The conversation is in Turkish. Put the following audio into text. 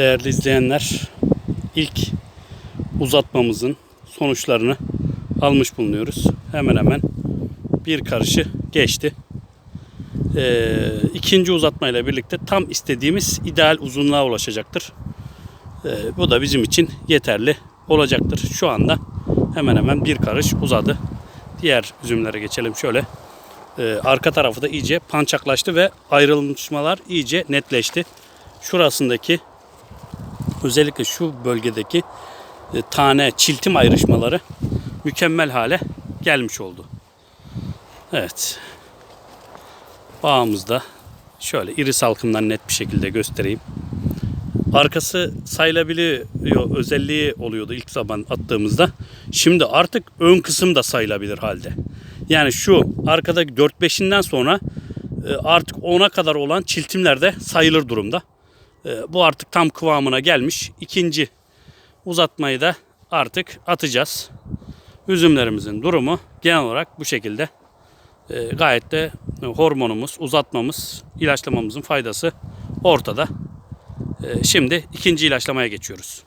Değerli izleyenler, ilk uzatmamızın sonuçlarını almış bulunuyoruz. Hemen hemen bir karışı geçti. Ee, ikinci uzatmayla birlikte tam istediğimiz ideal uzunluğa ulaşacaktır. Ee, bu da bizim için yeterli olacaktır. Şu anda hemen hemen bir karış uzadı. Diğer üzümlere geçelim şöyle. Ee, arka tarafı da iyice pançaklaştı ve ayrılmışmalar iyice netleşti. Şurasındaki özellikle şu bölgedeki e, tane çiltim ayrışmaları mükemmel hale gelmiş oldu. Evet. Bağımızda şöyle iri salkımdan net bir şekilde göstereyim. Arkası sayılabiliyor özelliği oluyordu ilk zaman attığımızda. Şimdi artık ön kısım da sayılabilir halde. Yani şu arkadaki 4-5'inden sonra e, artık 10'a kadar olan çiltimler de sayılır durumda. E, Bu artık tam kıvamına gelmiş. İkinci uzatmayı da artık atacağız. Üzümlerimizin durumu genel olarak bu şekilde. E, Gayet de hormonumuz, uzatmamız, ilaçlamamızın faydası ortada. E, Şimdi ikinci ilaçlamaya geçiyoruz.